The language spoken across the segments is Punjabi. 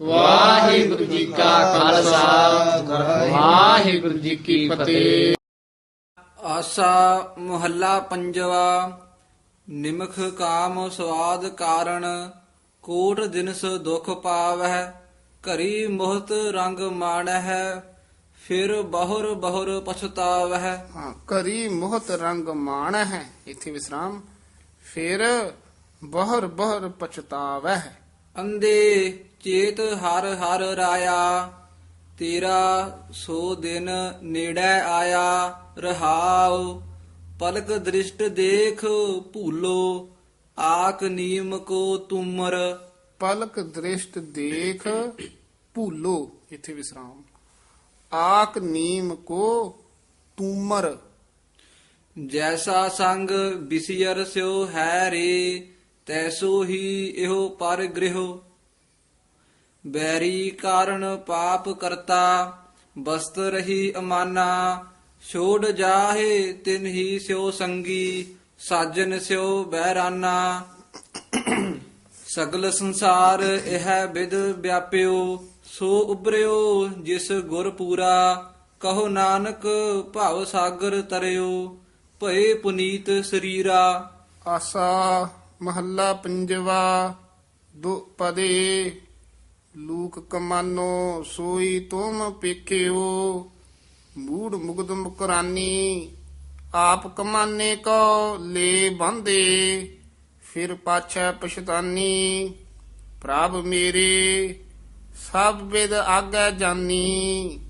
ਵਾਹਿਗੁਰੂ ਜੀ ਕਾ ਖਾਲਸਾ। ਵਾਹਿਗੁਰੂ ਜੀ ਕੀ ਫਤਿਹ। ਆਸਾ ਮੁਹੱਲਾ ਪੰਜਵਾ ਨਿਮਖ ਕਾਮ ਸਵਾਦ ਕਾਰਣ ਕੋਟ ਦਿਨਸ ਦੁਖ ਪਾਵਹਿ ਘਰੀ ਮੋਹਤ ਰੰਗ ਮਾਣਹਿ ਫਿਰ ਬਹੁਰ ਬਹੁਰ ਪਛਤਾਵਹਿ। ਹਾਂ ਕਰੀ ਮੋਹਤ ਰੰਗ ਮਾਣ ਹੈ ਇੱਥੇ ਵਿਸਰਾਮ ਫਿਰ ਬਹਰ ਬਹਰ ਪਛਤਾਵੈ ਅੰਦੇ ਚੇਤ ਹਰ ਹਰ ਰਾਇਆ ਤੇਰਾ ਸੋ ਦਿਨ ਨੇੜੇ ਆਇਆ ਰਹਾਉ ਪਲਕ ਦ੍ਰਿਸ਼ਟ ਦੇਖ ਭੂਲੋ ਆਕ ਨੀਮ ਕੋ ਤੁਮਰ ਪਲਕ ਦ੍ਰਿਸ਼ਟ ਦੇਖ ਭੂਲੋ ਇੱਥੇ ਵਿਸਰਾਮ ਆਕ ਨੀਮ ਕੋ ਤੂਮਰ ਜੈਸਾ ਸੰਗ ਬਿਸਿਅਰ ਸਿਓ ਹੈ ਰੇ ਤੈਸੋ ਹੀ ਇਹੋ ਪਰ ਗ੍ਰਹਿਓ ਬੈਰੀ ਕਾਰਨ ਪਾਪ ਕਰਤਾ, ਬਸਤ ਰਹੀ ਅਮਾਨਾ, ਛੋੜ ਜਾਹੇ ਤਿਨ ਹੀ ਸਿਓ ਸੰਗੀ, ਸਾਜਨ ਸਿਓ ਬਹਿਰਾਨਾ ਸਗਲ ਸੰਸਾਰ ਇਹ ਵਿਦ ਵਿਆਪਿਓ, ਸੋ ਉਬਰਿਓ ਜਿਸ ਗੁਰ ਪੂਰਾ, ਕਹੋ ਨਾਨਕ ਭਾਵ ਸਾਗਰ ਤਰਿਓ, ਭਏ ਪੁਨੀਤ ਸਰੀਰਾ। ਆਸਾ ਮਹੱਲਾ ਪੰਜਵਾ, ਦੋ ਪਦੇ ਲੂਕ ਕਮਾਨੋ, ਸੋਈ ਤੁਮ ਪੇਖਿਓ ਮੂੜ ਮੁਗਦ ਮੁਕਰਾਨੀ, ਆਪ ਕਮਾਨੇ ਕੋ ਲੈ ਬੰਦੇ। ਫਿਰ ਪਾਛੈ ਪਛਤਾਨੀ, ਪ੍ਰਭ ਮੇਰੇ, ਸਭ ਵਿਦ ਆਗੈ ਜਾਨੀ।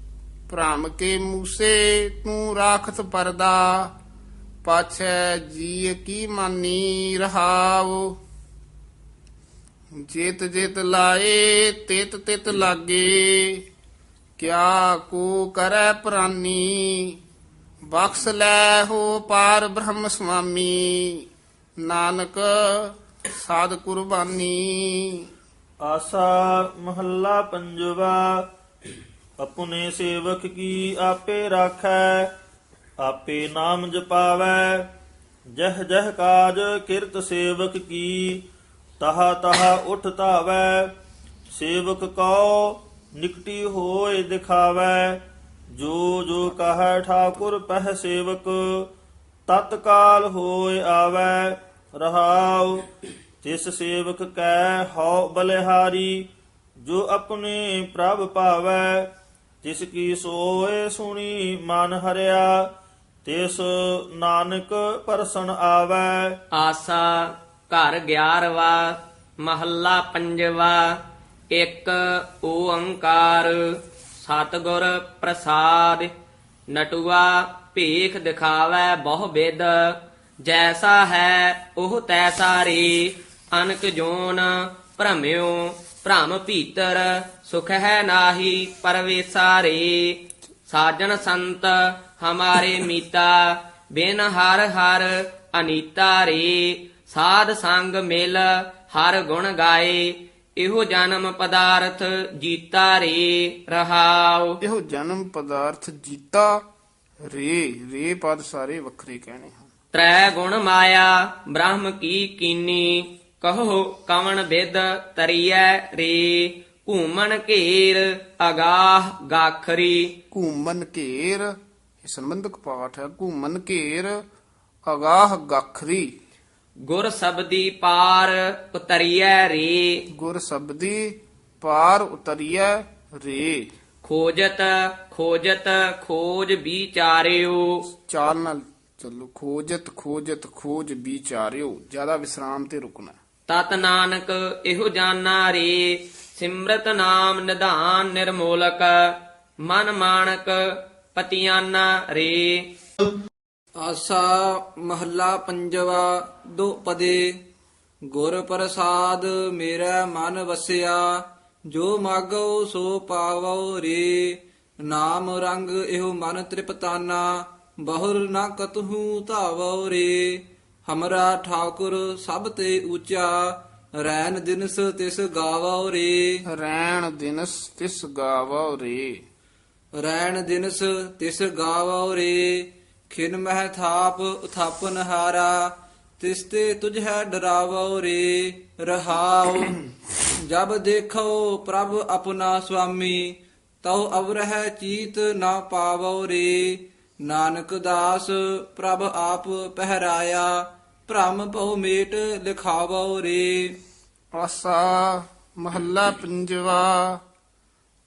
ਭ੍ਰਮ ਕੇ ਮੂਸੇ ਤੂੰ ਰਾਖਤ ਪਰਦਾ, ਪਾਛੈ ਜੀ ਕੀ ਮਾਨੀ ਰਹਾਓ। ਜੇਤ ਜੇਤ ਲਾਏ, ਤਿਤ ਤਿਤ ਲਾਗੇ। ਕਿਆ ਕੋ ਕਰੈ ਪ੍ਰਾਨੀ, ਬਖਸ਼ ਲੈ ਹੋ ਪਾਰ ਬ੍ਰਹਮ ਸੁਆਮੀ। ਨਾਨਕ ਸਾਧ ਕੁਰਬਾਨੀ। ਆਸਾ ਮਹੱਲਾ ਪੰਜਵਾ, ਆਪਣੇ ਸੇਵਕ ਕੀ ਆਪੇ ਰਾਖੈ? ਆਪੇ ਨਾਮ ਜਪਾਵੈ। ਜਹ ਜਹ ਕਾਜ ਕਿਰਤ ਸੇਵਕ ਕੀ? ਤਹਾ ਤਹਾ ਉਠ ਧਾਵੈ, ਸੇਵਕ ਕਉ ਨਿਕਟੀ ਹੋਏ ਦਿਖਾਵੈ। ਜੋ ਜੋ ਕਹੈ ਠਾਕੁਰ ਪਹਿ ਸੇਵਕ ਤਤਕਾਲ ਹੋਏ ਆਵੈ। ਰਹਾਉ ਤਿਸ ਸੇਵਕ ਕੈ ਹਉ ਬਲਿਹਾਰੀ, ਜੋ ਆਪਣੇ ਪ੍ਰਭ ਭਾਵੈ। ਤਿਸ ਕੀ ਸੋਏ ਸੁਣੀ ਮਨ ਹਰਿਆ, ਤਿਸ ਨਾਨਕ ਪਰਸਨ ਆਵੈ। ਆਸਾ ਘਰ 11ਵਾ ਮਹੱਲਾ ਪੰਜਵਾ, ਇੱਕ ਓੰਕਾਰ। ਸਤਿਗੁਰ ਪ੍ਰਸਾਦ, ਨਟੂਆ, ਭੇਖ ਦਿਖਾਵੈ ਬਹੁ ਬਿਦ। ਜੈਸਾ ਹੈ, ਉਹ ਤੈਸਾ ਰੇ। ਅਨਕ ਜੋਨ ਭ੍ਰਮਿਓ ਭ੍ਰਮ ਭੀਤਰ, ਸੁਖ ਹੈ ਨਾਹੀ ਪਰਵੇਸਾ ਰੇ। ਸਾਜਨ ਸੰਤ ਹਮਾਰੇ ਮੀਤਾ, ਬਿਨ ਹਰ ਹਰ ਅਨੀਤਾ ਰੇ। ਸਾਧ ਸੰਗ ਮਿਲ ਹਰ ਗੁਣ ਗਾਏ ਇਹੋ ਜਨਮ ਪਦਾਰਥ ਜੀਤਾ ਰੇ ਰਹਾਉ। ਇਹੋ ਜਨਮ ਪਦਾਰਥ ਜੀਤਾ ਰੇ ਰੇ ਪਦ ਸਾਰੇ ਵੱਖਰੇ ਕਹਿਣੇ ਹਨ। ਤ੍ਰੈ ਗੁਣ ਮਾਇਆ ਬ੍ਰਹਮ ਕੀ ਕੀਨੀ ਕਹੋ ਕਵਣ ਬਿਦ ਤਰੀਐ ਰੇ। ਘੂਮਣ ਘੇਰ ਅਗਾਹ ਗਾਖਰੀ। ਘੂਮਨ ਘੇਰ ਇਹ ਸੰਬੰਧਕ ਪਾਠ ਹੈ ਘੂਮਨ ਘੇਰ ਅਗਾਹ ਗਖਰੀ। ਗੁਰ ਸਬਦੀ ਪਾਰ ਉਤਰੀਐ ਰੇ। ਗੁਰ ਸਬਦੀ ਪਾਰ ਉਤਰੀਐ ਰੇ। ਖੋਜਤ ਖੋਜਤ ਖੋਜ ਵਿਚਾਰਿਓ। ਚਾਲ ਨਾਲ ਚੱਲੋ। ਖੋਜਤ ਖੋਜਤ ਖੋਜ ਵਿਚਾਰਿਓ। ਜ਼ਿਆਦਾ ਵਿਸਰਾਮ ਤੇ ਰੁਕਣਾ। ਤਤ ਨਾਨਕ ਇਹੋ ਜਾਨਾ ਰੇ। ਸਿਮਰਤ ਨਾਮ ਨਿਧਾਨ ਨਿਰਮੋਲਕ। ਮਨ ਮਾਣਕ ਪਤਿਆਨਾ ਰੇ। ਆਸਾ ਮਹੱਲਾ ਪੰਜਵਾ ਦੋ ਪਦੇ। ਗੁਰ ਪ੍ਰਸਾਦ ਮੇਰਾ ਮਨ ਵਸਿਆ ਜੋ ਮਾਗੋ ਸੋ ਪਾਵੋ ਰੇ। ਨਾਮ ਰੰਗ ਇਹੋ ਮਨ ਤ੍ਰਿਪਤਾਨਾ ਬਹੁਰ ਨਾ ਕਤਹੂ ਧਾਵੋ ਰੇ। ਹਮਰਾ ਠਾਕੁਰ ਸਭ ਤੇ ਊਚਾ ਰੈਨ ਦਿਨਸ ਤਿਸ ਗਾਵੋ ਰੇ। ਰੈਣ ਦਿਨਸ ਤਿਸ ਗਾਵੋ ਰੇ। ਰੈਣ ਦਿਨਸ ਤਿਸ ਗਾਵੋ ਰੇ। ਖਿਨ ਮਹਿ ਥਾਪ ਉਥਾਪਨ ਹਾਰਾ, ਤਿਸ ਤੇ ਤੁਝ ਹੈ ਡਰਾਵੋ ਰੇ, ਰਹਾਉ। ਜਬ ਦੇਖੋ ਪ੍ਰਭ ਆਪਣਾ ਸੁਆਮੀ, ਤਉ ਅਵਰਹਿ ਚੀਤ ਨਾ ਪਾਵੋ ਰੇ। ਨਾਨਕ ਦਾਸ ਪ੍ਰਭ ਆਪ ਪਹਿਰਾਇਆ, ਭ੍ਰਮ ਭਉ ਮੇਟ ਲਿਖਾਵੋ ਰੇ। ਆਸਾ ਮਹੱਲਾ ਪੰਜਵਾ,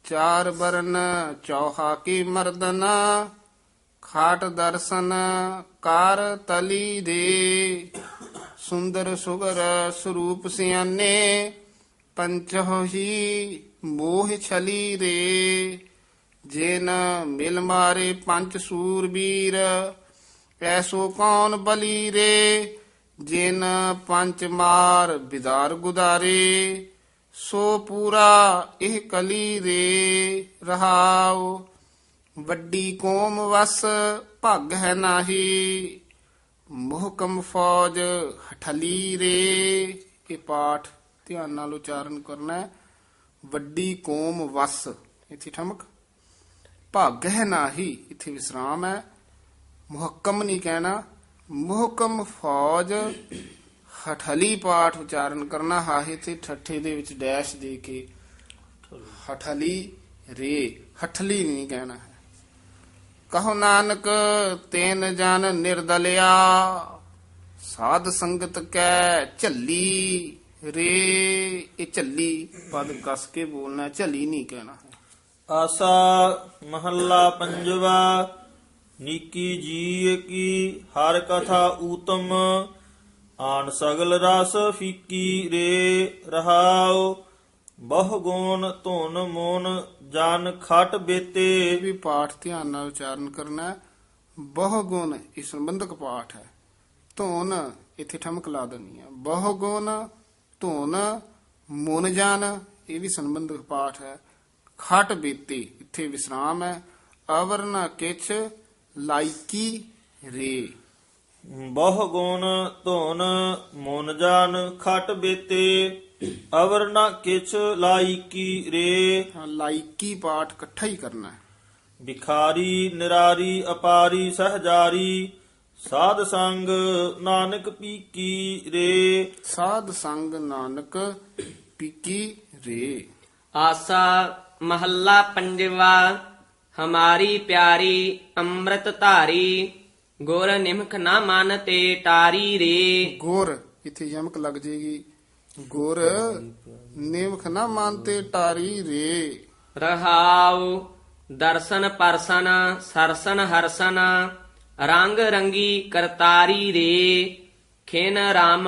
ਚਾਰ ਬਰਨ ਚੌਹਾ ਕੀ ਮਰਦਨਾ ਖਾਟ ਦਰਸ਼ਨ ਕਾਰ ਤਲੀ ਦੇ। ਸੁੰਦਰ ਸੁਗਰ ਸਰੂਪ ਸਿਆਨੇ ਪੰਚਹੀ ਮੋਹ ਛਲੀ ਰੇ ਜਿਨ ਮਿਲ ਮਾਰੇ ਪੰਜ ਸੂਰਬੀਰ ਐਸੋ ਕੌਣ ਬਲੀ ਰੇ? ਜਿਨ ਪੰਜ ਮਾਰ ਬਿਦਾਰ ਗੁਦਾਰੇ, ਸੋ ਪੂਰਾ ਇਹ ਕਲੀ ਰੇ ਰਹਾਓ ਵੱਡੀ ਕੌਮ ਵਸ ਭਗ ਹੈ ਨਾਹੀ, ਮੁਹਕਮ ਫੌਜ ਹਠਲੀ ਰੇ। ਇਹ ਪਾਠ ਧਿਆਨ ਨਾਲ ਉਚਾਰਨ ਕਰਨਾ ਹੈ। ਵੱਡੀ ਕੌਮ ਵਸ, ਇੱਥੇ ਠਮਕ। ਭਗ ਹੈ ਨਾਹੀ, ਇੱਥੇ ਵਿਸਰਾਮ ਹੈ। ਮੁਹਕਮ ਨਹੀਂ ਕਹਿਣਾ, ਮੁਹਕਮ ਫੌਜ ਹਠਲੀ ਪਾਠ ਉਚਾਰਨ ਕਰਨਾ, ਹਾਹੇ ਤੇ ਠੱਠੇ ਦੇ ਵਿੱਚ ਡੈਸ਼ ਦੇ ਕੇ। ਹਠਲੀ ਰੇ, ਹਠਲੀ ਨਹੀਂ ਕਹਿਣਾ ਹੈ। ਕਹੋ ਨਾਨਕ, ਤੈਨ ਜਨ ਨਿਰਦਲਿਆ। ਸਾਧ ਸੰਗਤ ਕੈ ਝੱਲੀ ਰੇ, ਇਹ ਝੱਲੀ ਪਦ ਕਸ ਕੇ ਬੋਲਣਾ, ਝੱਲੀ ਨਹੀਂ ਕਹਿਣਾ। ਆਸਾ ਮਹੱਲਾ ਪੰਜਵਾ, ਨੀਕੀ ਜੀ ਕੀ ਹਰ ਕਥਾ ਊਤਮ ਆਨ ਸਗਲ ਰਸ ਫੀਕੀ ਰੇ ਰਹਾਉ। ਬਹੁ ਗੁਣ ਧੁਨ ਮੋਨ ਜਨ ਖਟ ਬੇਤੇ। ਇਹ ਵੀ ਪਾਠ ਧਿਆਨ ਨਾਲ ਉਚਾਰਨ ਕਰਨਾ ਹੈ। ਬਹੁ ਗੁਣ ਇਹ ਸੰਬੰਧਕ ਪਾਠ ਹੈ। ਧੁਨ ਇੱਥੇ ਠਮਕ ਲਾ ਦੇਣੀ ਹੈ। ਬਹੁ ਗੁਣ ਧੁਨ ਮਨ ਜਾਨ ਇਹ ਵੀ ਸੰਬੰਧਕ ਪਾਠ ਹੈ। ਖਟ ਬੀਤੀ ਇੱਥੇ ਵਿਸਰਾਮ ਹੈ। ਅਵਰਨਾ ਕਿਛ ਲਾਇਕੀ ਰੇ। ਬਹੁ ਗੁਣ ਧੁਨ ਮੋਨ ਜਨ ਖਟ ਬੇਤੇ। ਅਵਰ ਨ ਕਿਛ ਲਾਈਕੀ ਰੇ। ਹਾਂ, ਲਾਇਕੀ ਪਾਠ ਇਕੱਠਾ ਹੀ ਕਰਨਾ ਹੈ। ਵਿਖਾਰੀ ਨਿਰਾਰੀ ਅਪਾਰੀ ਸਹਜਾਰੀ ਸਾਧ ਸੰਗ ਨਾਨਕ ਪੀਕੀ ਰੇ। ਸਾਧ ਸੰਗ ਨਾਨਕ ਪੀਕੀ ਰੇ। ਆਸਾ ਮਹੱਲਾ ਪੰਜਵਾ ਹਮਾਰੀ ਪਿਆਰੀ ਅੰਮ੍ਰਿਤ ਧਾਰੀ ਗੁਰ ਨਿਮਖ ਨਾ ਮਨ ਤੇ ਟਾਰੀ ਰੇ। ਗੁਰ ਇੱਥੇ ਯਮਕ ਲੱਗ ਜੇਗੀ। ਗੁਰ ਨਿਮਖ ਨਾ ਮੰਨਤੇ ਟਾਰੀ ਰੇ। ਰਹਾਉ ਦਰਸ਼ਨ ਪਰਸਨ ਸਰਸਨ ਹਰਸਨ ਰੰਗ ਰੰਗੀ ਕਰਤਾਰੀ ਰੇ। ਖਿਨ ਰਾਮ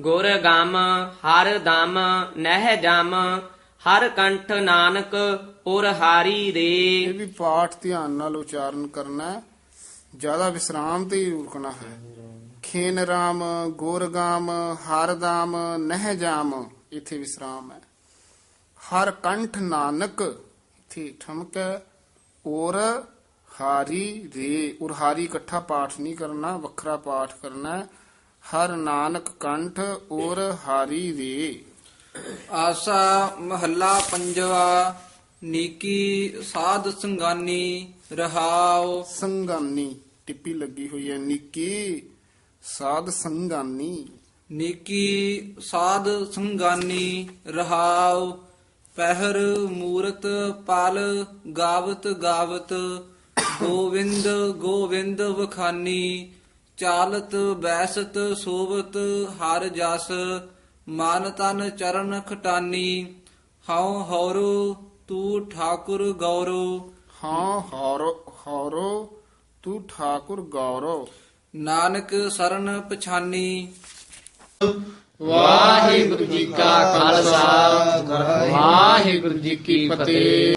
ਗੁਰ ਗਮ ਹਰ ਦਮ ਨਹਿ ਜਮ ਹਰ ਕੰਠ ਨਾਨਕ ਪੁਰ ਹਾਰੀ ਇਹ ਰੇ ਵੀ ਪਾਠ ਧਿਆਨ ਨਾਲ ਉਚਾਰਨ ਕਰਨਾ ਜ਼ਿਆਦਾ ਵਿਸਰਾਮ ਤੇ ਹੀ ਰੁਕਣਾ ਹੈ। ਖੇਨ ਰਾਮ ਗੋਰਗਾਮ ਹਰਦਾਮ ਨਹਿ ਜਾਮ ਇੱਥੇ ਵਿਸਰਾਮ ਹੈ। ਹਰ ਕੰਠ ਨਾਨਕ ਇੱਥੇ ਠਮਕ ਔਰ ਹਾਰੀ ਰੇ ਔਰ ਹਾਰੀ ਇਕੱਠਾ ਪਾਠ ਨਹੀਂ ਕਰਨਾ ਵੱਖਰਾ ਪਾਠ ਕਰਨਾ। ਹਰ ਨਾਨਕ ਕੰਠ ਔਰ ਹਾਰੀ ਰੇ। ਆਸਾ ਮਹੱਲਾ ਪੰਜਵਾ ਨੀਕੀ ਸਾਧ ਸੰਗਾਨੀ ਰਹਾਉ। ਸੰਗਾਨੀ ਟਿੱਪੀ ਲੱਗੀ ਹੋਈ ਹੈ ਨਿੱਕੀ। ਸਾਧ ਸੰਗਾਨੀ। ਨੀਕੀ ਸਾਧ ਸੰਗਾਨੀ ਰਹਾਉ ਪਹਿਰ ਮੂਰਤ ਪਲ ਗਾਵਤ ਗਾਵਤ ਗੋਵਿੰਦ ਗੋਵਿੰਦ ਵਖਾਨੀ ਚਾਲਤ ਬੈਸਤ ਸੋਵਤ ਹਰ ਜਸ ਮਨ ਤਨ ਚਰਨ ਖਟਾਨੀ ਹਉ ਹੌਰੋ ਤੂੰ ਠਾਕੁਰ ਗੌਰੋ। ਹਾਂ ਹੌਰੋ ਹੌਰੋ ਤੂੰ ਠਾਕੁਰ ਗੌਰਵ ਨਾਨਕ ਸਰਨ ਪਛਾਨੀ। ਵਾਹਿਗੁਰੂ ਜੀ ਕਾ ਖਾਲਸਾ ਵਾਹਿਗੁਰੂ ਜੀ ਕੀ ਫਤਿਹ।